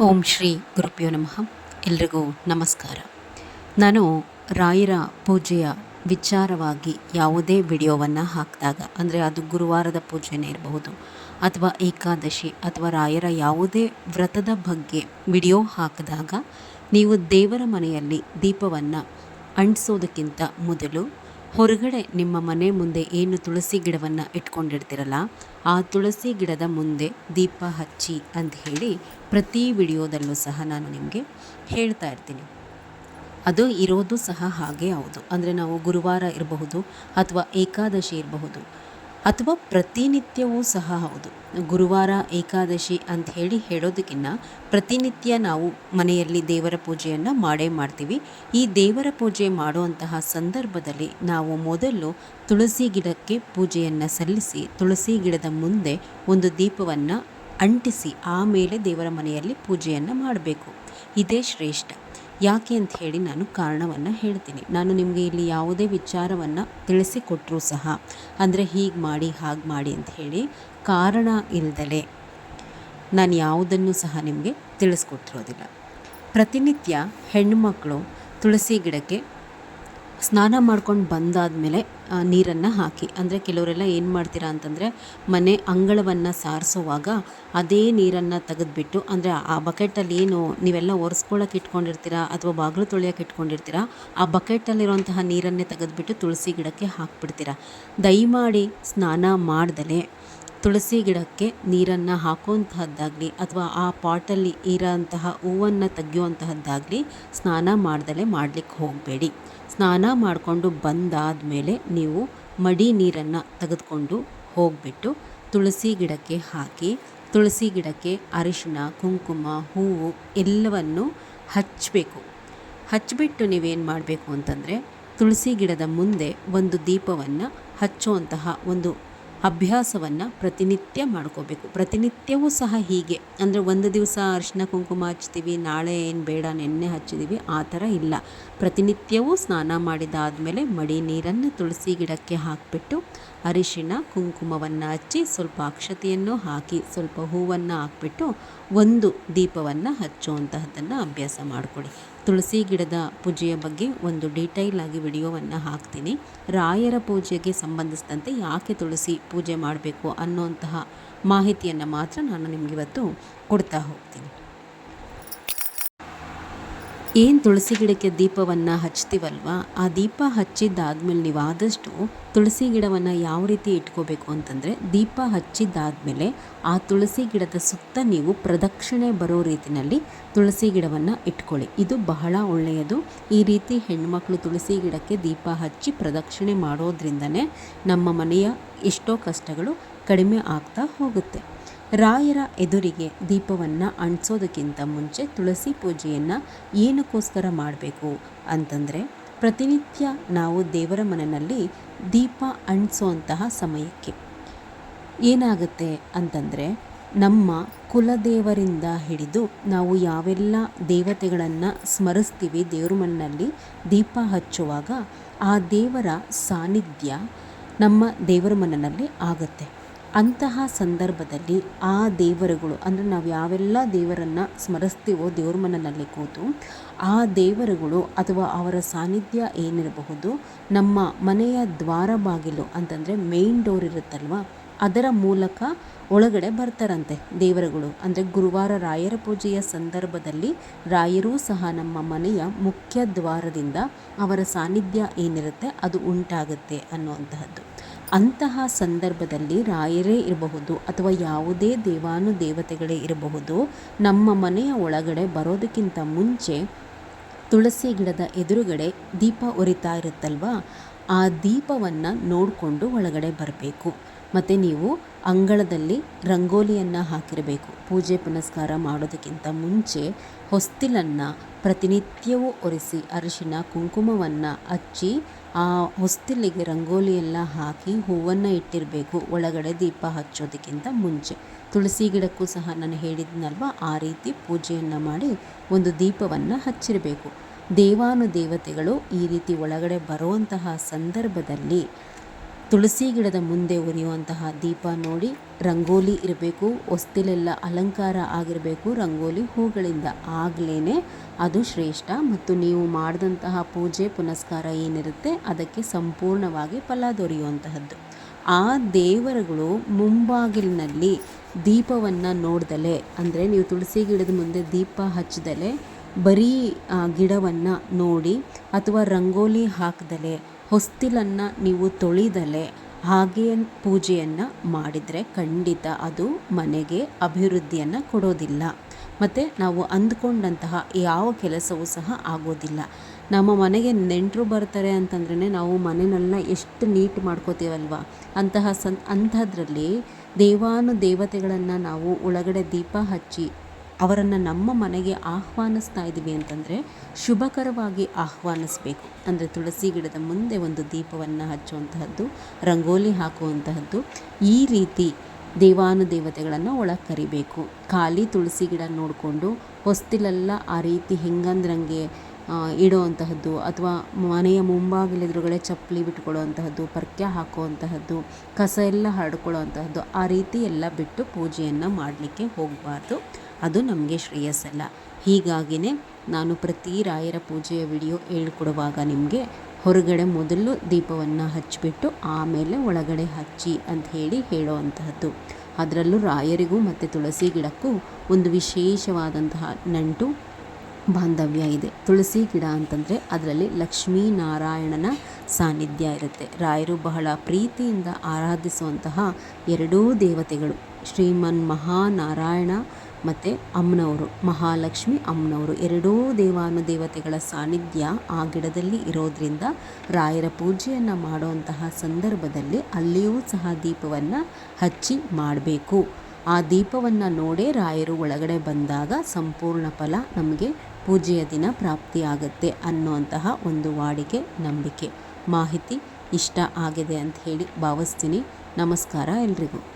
ಓಂ ಶ್ರೀ ಗುರುಪ್ಯೋ ನಮಃ. ಎಲ್ರಿಗೂ ನಮಸ್ಕಾರ. ನಾನು ರಾಯರ ಪೂಜೆಯ ವಿಚಾರವಾಗಿ ಯಾವುದೇ ವಿಡಿಯೋವನ್ನು ಹಾಕಿದಾಗ, ಅಂದರೆ ಅದು ಗುರುವಾರದ ಪೂಜೆನೇ ಇರಬಹುದು, ಅಥವಾ ಏಕಾದಶಿ, ಅಥವಾ ರಾಯರ ಯಾವುದೇ ವ್ರತದ ಬಗ್ಗೆ ವಿಡಿಯೋ ಹಾಕಿದಾಗ, ನೀವು ದೇವರ ಮನೆಯಲ್ಲಿ ದೀಪವನ್ನು ಅಂಟಿಸೋದಕ್ಕಿಂತ ಮೊದಲು ಹೊರಗಡೆ ನಿಮ್ಮ ಮನೆ ಮುಂದೆ ಏನು ತುಳಸಿ ಗಿಡವನ್ನು ಇಟ್ಕೊಂಡಿರ್ತೀರಲ್ಲ ಆ ತುಳಸಿ ಗಿಡದ ಮುಂದೆ ದೀಪ ಹಚ್ಚಿ ಅಂತ ಹೇಳಿ ಪ್ರತಿ ವಿಡಿಯೋದಲ್ಲೂ ಸಹ ನಾನು ನಿಮಗೆ ಹೇಳ್ತಾ ಇರ್ತೀನಿ. ಅದು ಇರೋದು ಸಹ ಹಾಗೆ ಹೌದು. ಅಂದರೆ ನಾವು ಗುರುವಾರ ಇರಬಹುದು ಅಥವಾ ಏಕಾದಶಿ ಇರಬಹುದು. ಅಥವಾ ಪ್ರತಿನಿತ್ಯವೂ ಸಹ ಹೌದು. ಗುರುವಾರ ಏಕಾದಶಿ ಅಂತ ಹೇಳಿ ಹೇಳೋದಕ್ಕಿಂತ ಪ್ರತಿನಿತ್ಯ ನಾವು ಮನೆಯಲ್ಲಿ ದೇವರ ಪೂಜೆಯನ್ನು ಮಾಡೇ ಮಾಡ್ತೀವಿ. ಈ ದೇವರ ಪೂಜೆ ಮಾಡುವಂತಹ ಸಂದರ್ಭದಲ್ಲಿ ನಾವು ಮೊದಲು ತುಳಸಿ ಗಿಡಕ್ಕೆ ಪೂಜೆಯನ್ನು ಸಲ್ಲಿಸಿ, ತುಳಸಿ ಗಿಡದ ಮುಂದೆ ಒಂದು ದೀಪವನ್ನು ಅಂಟಿಸಿ, ಆಮೇಲೆ ದೇವರ ಮನೆಯಲ್ಲಿ ಪೂಜೆಯನ್ನು ಮಾಡಬೇಕು. ಇದೇ ಶ್ರೇಷ್ಠ. ಯಾಕೆ ಅಂತ ಹೇಳಿ ನಾನು ಕಾರಣವನ್ನು ಹೇಳ್ತೀನಿ. ನಾನು ನಿಮಗೆ ಇಲ್ಲಿ ಯಾವುದೇ ವಿಚಾರವನ್ನು ತಿಳಿಸಿಕೊಟ್ಟರೂ ಸಹ, ಅಂದರೆ ಹೀಗೆ ಮಾಡಿ, ಹಾಗೆ ಮಾಡಿ ಅಂತ ಹೇಳಿ ಕಾರಣ ಇಲ್ದಲೆ ನಾನು ಯಾವುದನ್ನು ಸಹ ನಿಮಗೆ ತಿಳಿಸ್ಕೊಟ್ಟಿರೋದಿಲ್ಲ. ಪ್ರತಿನಿತ್ಯ ಹೆಣ್ಣುಮಕ್ಕಳು ತುಳಸಿ ಗಿಡಕ್ಕೆ ಸ್ನಾನ ಮಾಡ್ಕೊಂಡು ಬಂದಾದಮೇಲೆ ನೀರನ್ನು ಹಾಕಿ. ಅಂದರೆ ಕೆಲವರೆಲ್ಲ ಏನು ಮಾಡ್ತೀರಾ ಅಂತಂದರೆ, ಮನೆ ಅಂಗಳವನ್ನು ಸಾರಿಸುವಾಗ ಅದೇ ನೀರನ್ನು ತೆಗೆದುಬಿಟ್ಟು, ಅಂದರೆ ಆ ಬಕೆಟಲ್ಲಿ ಏನು ನೀವೆಲ್ಲ ಒರೆಸ್ಕೊಳ್ಳೋಕೆ ಇಟ್ಕೊಂಡಿರ್ತೀರಾ ಅಥವಾ ಬಾಗಿಲು ತೊಳೆಯೋಕೆ ಇಟ್ಕೊಂಡಿರ್ತೀರಾ, ಆ ಬಕೆಟಲ್ಲಿರುವಂತಹ ನೀರನ್ನೇ ತೆಗೆದುಬಿಟ್ಟು ತುಳಸಿ ಗಿಡಕ್ಕೆ ಹಾಕ್ಬಿಡ್ತೀರಾ. ದಯಮಾಡಿ ಸ್ನಾನ ಮಾಡ್ದಲೇ ತುಳಸಿ ಗಿಡಕ್ಕೆ ನೀರನ್ನು ಹಾಕುವಂತಹದ್ದಾಗಲಿ ಅಥವಾ ಆ ಪಾಟಲ್ಲಿ ಇರೋಂತಹ ಹೂವನ್ನು ತೆಗೆಯುವಂತಹದ್ದಾಗಲಿ ಸ್ನಾನ ಮಾಡ್ದಲೇ ಮಾಡಲಿಕ್ಕೆ ಹೋಗಬೇಡಿ. ಸ್ನಾನ ಮಾಡಿಕೊಂಡು ಬಂದಾದ ಮೇಲೆ ನೀವು ಮಡಿ ನೀರನ್ನು ತೆಗೆದುಕೊಂಡು ಹೋಗಿಬಿಟ್ಟು ತುಳಸಿ ಗಿಡಕ್ಕೆ ಹಾಕಿ, ತುಳಸಿ ಗಿಡಕ್ಕೆ ಅರಿಶಿನ ಕುಂಕುಮ, ಹೂವು ಎಲ್ಲವನ್ನು ಹಚ್ಚಬೇಕು ಹಚ್ಚಿಬಿಟ್ಟು ನೀವೇನು ಮಾಡಬೇಕು ಅಂತಂದರೆ ತುಳಸಿ ಗಿಡದ ಮುಂದೆ ಒಂದು ದೀಪವನ್ನು ಹಚ್ಚುವಂತಹ ಒಂದು ಅಭ್ಯಾಸವನ್ನು ಪ್ರತಿನಿತ್ಯ ಮಾಡ್ಕೋಬೇಕು. ಪ್ರತಿನಿತ್ಯವೂ ಸಹ ಹೀಗೆ. ಅಂದರೆ ಒಂದು ದಿವಸ ಅರಿಶಿನ ಕುಂಕುಮ ಹಚ್ತೀವಿ, ನಾಳೆ ಏನು ಬೇಡ, ನೆನ್ನೆ ಹಚ್ಚಿದ್ದೀವಿ ಆ ಥರ ಇಲ್ಲ. ಪ್ರತಿನಿತ್ಯವೂ ಸ್ನಾನ ಮಾಡಿದಾದಮೇಲೆ ಮಡಿ ನೀರನ್ನು ತುಳಸಿ ಗಿಡಕ್ಕೆ ಹಾಕಿಬಿಟ್ಟು ಅರಿಶಿನ ಕುಂಕುಮವನ್ನು ಹಚ್ಚಿ ಸ್ವಲ್ಪ ಅಕ್ಷತೆಯನ್ನು ಹಾಕಿ, ಸ್ವಲ್ಪ ಹೂವನ್ನು ಹಾಕಿಬಿಟ್ಟು ಒಂದು ದೀಪವನ್ನು ಹಚ್ಚುವಂತಹದ್ದನ್ನು ಅಭ್ಯಾಸ ಮಾಡಿಕೊಡಿ. ತುಳಸಿ ಗಿಡದ ಪೂಜೆಯ ಬಗ್ಗೆ ಒಂದು ಡೀಟೈಲ್ ಆಗಿ ವಿಡಿಯೋವನ್ನು ಹಾಕ್ತೀನಿ. ರಾಯರ ಪೂಜೆಗೆ ಸಂಬಂಧಿಸಿದಂತೆ ಯಾಕೆ ತುಳಸಿ ಪೂಜೆ ಮಾಡಬೇಕು ಅನ್ನೋಂತಹ ಮಾಹಿತಿಯನ್ನು ಮಾತ್ರ ನಾನು ನಿಮಗಿವತ್ತು ಕೊಡ್ತಾ ಹೋಗ್ತೀನಿ. ಏನು ತುಳಸಿ ಗಿಡಕ್ಕೆ ದೀಪವನ್ನು ಹಚ್ತೀವಲ್ವ? ಆ ದೀಪ ಹಚ್ಚಿದ್ದಾದ್ಮೇಲೆ ನೀವು ಆದಷ್ಟು ತುಳಸಿ ಗಿಡವನ್ನು ಯಾವ ರೀತಿ ಇಟ್ಕೋಬೇಕು ಅಂತಂದರೆ, ದೀಪ ಹಚ್ಚಿದ್ದಾದಮೇಲೆ ಆ ತುಳಸಿ ಗಿಡದ ಸುತ್ತ ನೀವು ಪ್ರದಕ್ಷಿಣೆ ಬರೋ ರೀತಿಯಲ್ಲಿ ತುಳಸಿ ಗಿಡವನ್ನು ಇಟ್ಕೊಳ್ಳಿ. ಇದು ಬಹಳ ಒಳ್ಳೆಯದು. ಈ ರೀತಿ ಹೆಣ್ಮಕ್ಳು ತುಳಸಿ ಗಿಡಕ್ಕೆ ದೀಪ ಹಚ್ಚಿ ಪ್ರದಕ್ಷಿಣೆ ಮಾಡೋದ್ರಿಂದನೇ ನಮ್ಮ ಮನೆಯ ಎಷ್ಟೋ ಕಷ್ಟಗಳು ಕಡಿಮೆ ಆಗ್ತಾ ಹೋಗುತ್ತೆ. ರಾಯರ ಎದುರಿಗೆ ದೀಪವನ್ನು ಅಂಟಿಸೋದಕ್ಕಿಂತ ಮುಂಚೆ ತುಳಸಿ ಪೂಜೆಯನ್ನು ಏನಕ್ಕೋಸ್ಕರ ಮಾಡಬೇಕು? ಅಂತಂದರೆ, ಪ್ರತಿನಿತ್ಯ ನಾವು ದೇವರ ಮನೆಯಲ್ಲಿ ದೀಪ ಅಂಟಿಸೋಂತಹ ಸಮಯಕ್ಕೆ. ಏನಾಗುತ್ತೆ ಅಂತಂದರೆ, ನಮ್ಮ ಕುಲದೇವರಿಂದ ಹಿಡಿದು ನಾವು ಯಾವೆಲ್ಲ ದೇವತೆಗಳನ್ನು ಸ್ಮರಿಸ್ತೀವಿ, ದೇವ್ರ ಮನೆಯಲ್ಲಿ ದೀಪ ಹಚ್ಚುವಾಗ ಆ ದೇವರ ಸಾನ್ನಿಧ್ಯ ನಮ್ಮ ದೇವರ ಮನೆಯಲ್ಲಿ ಆಗುತ್ತೆ. ಅಂತಹ ಸಂದರ್ಭದಲ್ಲಿ ಆ ದೇವರುಗಳು, ಅಂದರೆ ನಾವು ಯಾವೆಲ್ಲ ದೇವರನ್ನು ಸ್ಮರಿಸ್ತೀವೋ ದೇವ್ರ ಮನೆಯಲ್ಲಿ ಕೂತು, ಆ ದೇವರುಗಳು ಅಥವಾ ಅವರ ಸಾನ್ನಿಧ್ಯ ಏನಿರಬಹುದು, ನಮ್ಮ ಮನೆಯ ದ್ವಾರ ಬಾಗಿಲು ಅಂತಂದರೆ ಮೇನ್ ಡೋರ್ ಇರುತ್ತಲ್ವ, ಅದರ ಮೂಲಕ ಒಳಗಡೆ ಬರ್ತಾರಂತೆ ದೇವರುಗಳು. ಅಂದರೆ ಗುರುವಾರ ರಾಯರ ಪೂಜೆಯ ಸಂದರ್ಭದಲ್ಲಿ ರಾಯರೂ ಸಹ ನಮ್ಮ ಮನೆಯ ಮುಖ್ಯ ದ್ವಾರದಿಂದ ಅವರ ಸಾನ್ನಿಧ್ಯ ಏನಿರುತ್ತೆ ಅದು ಉಂಟಾಗುತ್ತೆ ಅನ್ನುವಂತಹದ್ದು. ಅಂತಹ ಸಂದರ್ಭದಲ್ಲಿ ರಾಯರೇ ಇರಬಹುದು ಅಥವಾ ಯಾವುದೇ ದೇವಾನು ದೇವತೆಗಳೇ ಇರಬಹುದು, ನಮ್ಮ ಮನೆಯ ಒಳಗಡೆ ಬರೋದಕ್ಕಿಂತ ಮುಂಚೆ ತುಳಸಿ ಗಿಡದ ಎದುರುಗಡೆ ದೀಪ ಉರಿತಾ ಇರುತ್ತಲ್ವಾ? ಆ ದೀಪವನ್ನು ನೋಡಿಕೊಂಡು ಒಳಗಡೆ ಬರಬೇಕು. ಮತ್ತು ನೀವು ಅಂಗಳದಲ್ಲಿ ರಂಗೋಲಿಯನ್ನು ಹಾಕಿರಬೇಕು. ಪೂಜೆ ಪುನಸ್ಕಾರ ಮಾಡೋದಕ್ಕಿಂತ ಮುಂಚೆ ಹೊಸ್ತಿಲನ್ನು ಪ್ರತಿನಿತ್ಯವೂ ಒರೆಸಿ ಅರಿಶಿನ ಕುಂಕುಮವನ್ನು ಹಚ್ಚಿ ಆ ಹೊಸ್ತಿಲಿಗೆ ರಂಗೋಲಿಯೆಲ್ಲ ಹಾಕಿ ಹೂವನ್ನು ಇಟ್ಟಿರಬೇಕು. ಒಳಗಡೆ ದೀಪ ಹಚ್ಚೋದಕ್ಕಿಂತ ಮುಂಚೆ. ತುಳಸಿ ಗಿಡಕ್ಕೂ ಸಹ ನಾನು ಹೇಳಿದ್ನಲ್ವ, ಆ ರೀತಿ ಪೂಜೆಯನ್ನು ಮಾಡಿ ಒಂದು ದೀಪವನ್ನು ಹಚ್ಚಿರಬೇಕು. ದೇವಾನುದೇವತೆಗಳು ಈ ರೀತಿ ಒಳಗಡೆ ಬರುವಂತಹ ಸಂದರ್ಭದಲ್ಲಿ ತುಳಸಿ ಗಿಡದ ಮುಂದೆ ಉರಿಯುವಂತಹ ದೀಪ ನೋಡಿ ರಂಗೋಲಿ ಇರಬೇಕು, ಹೊಸ್ತಿಲೆಲ್ಲ ಅಲಂಕಾರ ಆಗಿರಬೇಕು ರಂಗೋಲಿ ಹೂಗಳಿಂದ ಆಗಲೇ ಅದು ಶ್ರೇಷ್ಠ. ಮತ್ತು ನೀವು ಮಾಡಿದಂತಹ ಪೂಜೆ, ಪುನಸ್ಕಾರ ಏನಿರುತ್ತೆ ಅದಕ್ಕೆ ಸಂಪೂರ್ಣವಾಗಿ ಫಲ ದೊರೆಯುವಂತಹದ್ದು. ಆ ದೇವರುಗಳು ಮುಂಬಾಗಿಲಿನಲ್ಲಿ ದೀಪವನ್ನು ನೋಡ್ದಲೆ, ಅಂದರೆ ನೀವು ತುಳಸಿ ಗಿಡದ ಮುಂದೆ ದೀಪ ಹಚ್ಚದಲೆ ಬರೀ ಗಿಡವನ್ನು ನೋಡಿ ಅಥವಾ ರಂಗೋಲಿ ಹಾಕದಲೆ ಹೊಸ್ತಿಲನ್ನು ನೀವು ತೊಳಿದಲೆ ಹಾಗೆ ಪೂಜೆಯನ್ನು ಮಾಡಿದರೆ ಖಂಡಿತ ಅದು ಮನೆಗೆ ಅಭಿವೃದ್ಧಿಯನ್ನು ಕೊಡೋದಿಲ್ಲ. ಮತ್ತು ನಾವು ಅಂದ್ಕೊಂಡಂತಹ ಯಾವ ಕೆಲಸವೂ ಸಹ ಆಗೋದಿಲ್ಲ. ನಮ್ಮ ಮನೆಗೆ ನೆಂಟರು ಬರ್ತಾರೆ ಅಂತಂದ್ರೇ ನಾವು ಮನೆಯನ್ನೆಲ್ಲ ಎಷ್ಟು ನೀಟ್ ಮಾಡ್ಕೋತೀವಲ್ವ? ಅಂತಹ ಸನ್ ಅಂಥದ್ರಲ್ಲಿ ದೇವಾನು ದೇವತೆಗಳನ್ನು ನಾವು ಒಳಗಡೆ ದೀಪ ಹಚ್ಚಿ ಅವರನ್ನು ನಮ್ಮ ಮನೆಗೆ ಆಹ್ವಾನಿಸ್ತಾ ಇದ್ದೀವಿ ಅಂತಂದರೆ ಶುಭಕರವಾಗಿ ಆಹ್ವಾನಿಸ್ಬೇಕು. ಅಂದರೆ ತುಳಸಿ ಗಿಡದ ಮುಂದೆ ಒಂದು ದೀಪವನ್ನು ಹಚ್ಚುವಂತಹದ್ದು, ರಂಗೋಲಿ ಹಾಕುವಂತಹದ್ದು, ಈ ರೀತಿ ದೇವಾನುದೇವತೆಗಳನ್ನು ಒಳಗೆ ಕರಿಬೇಕು ಖಾಲಿ ತುಳಸಿ ಗಿಡ ನೋಡಿಕೊಂಡು ಹೊಸ್ತಿಲೆಲ್ಲ ಆ ರೀತಿ ಹಿಂಗಂದ್ರಂಗೆ ಇಡುವಂತಹದ್ದು ಅಥವಾ ಮನೆಯ ಮುಂಭಾಗಿಲೆದುರುಗಡೆ ಚಪ್ಪಲಿ ಬಿಟ್ಕೊಳ್ಳುವಂತಹದ್ದು ಪರ್ಕೆ ಹಾಕುವಂತಹದ್ದು, ಕಸ ಎಲ್ಲ ಹರಡ್ಕೊಳ್ಳುವಂತಹದ್ದು, ಆ ರೀತಿ ಎಲ್ಲ ಬಿಟ್ಟು ಪೂಜೆಯನ್ನು ಮಾಡಲಿಕ್ಕೆ ಹೋಗಬಾರ್ದು. ಅದು ನಮಗೆ ಶ್ರೇಯಸ್ಸಲ್ಲ. ಹೀಗಾಗಿಯೇ ನಾನು ಪ್ರತಿ ರಾಯರ ಪೂಜೆಯ ವಿಡಿಯೋ ಹೇಳ್ಕೊಡುವಾಗ ನಿಮಗೆ ಹೊರಗಡೆ ಮೊದಲು ದೀಪವನ್ನು ಹಚ್ಚಿಬಿಟ್ಟು ಆಮೇಲೆ ಒಳಗಡೆ ಹಚ್ಚಿ ಅಂತ ಹೇಳಿ ಹೇಳುವಂತಹದ್ದು. ಅದರಲ್ಲೂ ರಾಯರಿಗೂ ಮತ್ತು ತುಳಸಿ ಗಿಡಕ್ಕೂ ಒಂದು ವಿಶೇಷವಾದಂತಹ ನಂಟು ಬಾಂಧವ್ಯ ಇದೆ. ತುಳಸಿ ಗಿಡ ಅಂತಂದರೆ ಅದರಲ್ಲಿ ಲಕ್ಷ್ಮೀನಾರಾಯಣನ ಸಾನ್ನಿಧ್ಯ ಇರುತ್ತೆ. ರಾಯರು ಬಹಳ ಪ್ರೀತಿಯಿಂದ ಆರಾಧಿಸುವಂತಹ ಎರಡೂ ದೇವತೆಗಳು. ಶ್ರೀಮನ್ ಮಹಾನಾರಾಯಣ ಮತ್ತು ಅಮ್ಮನವರು, ಮಹಾಲಕ್ಷ್ಮಿ ಅಮ್ಮನವರು ಎರಡೂ ದೇವಾನುದೇವತೆಗಳ ಸಾನ್ನಿಧ್ಯ ಆ ಗಿಡದಲ್ಲಿ ಇರೋದರಿಂದ ರಾಯರ ಪೂಜೆಯನ್ನು ಮಾಡುವಂತಹ ಸಂದರ್ಭದಲ್ಲಿ ಅಲ್ಲಿಯೂ ಸಹ ದೀಪವನ್ನು ಹಚ್ಚಿ ಮಾಡಬೇಕು. ಆ ದೀಪವನ್ನು ನೋಡೇ ರಾಯರು ಒಳಗಡೆ ಬಂದಾಗ ಸಂಪೂರ್ಣ ಫಲ ನಮಗೆ ಪೂಜೆಯ ದಿನ ಪ್ರಾಪ್ತಿಯಾಗತ್ತೆ ಅನ್ನುವಂತಹ ಒಂದು ವಾಡಿಕೆ, ನಂಬಿಕೆ. ಮಾಹಿತಿ ಇಷ್ಟ ಆಗಿದೆ ಅಂತ ಹೇಳಿ ಭಾವಿಸ್ತೀನಿ. ನಮಸ್ಕಾರ ಎಲ್ರಿಗೂ.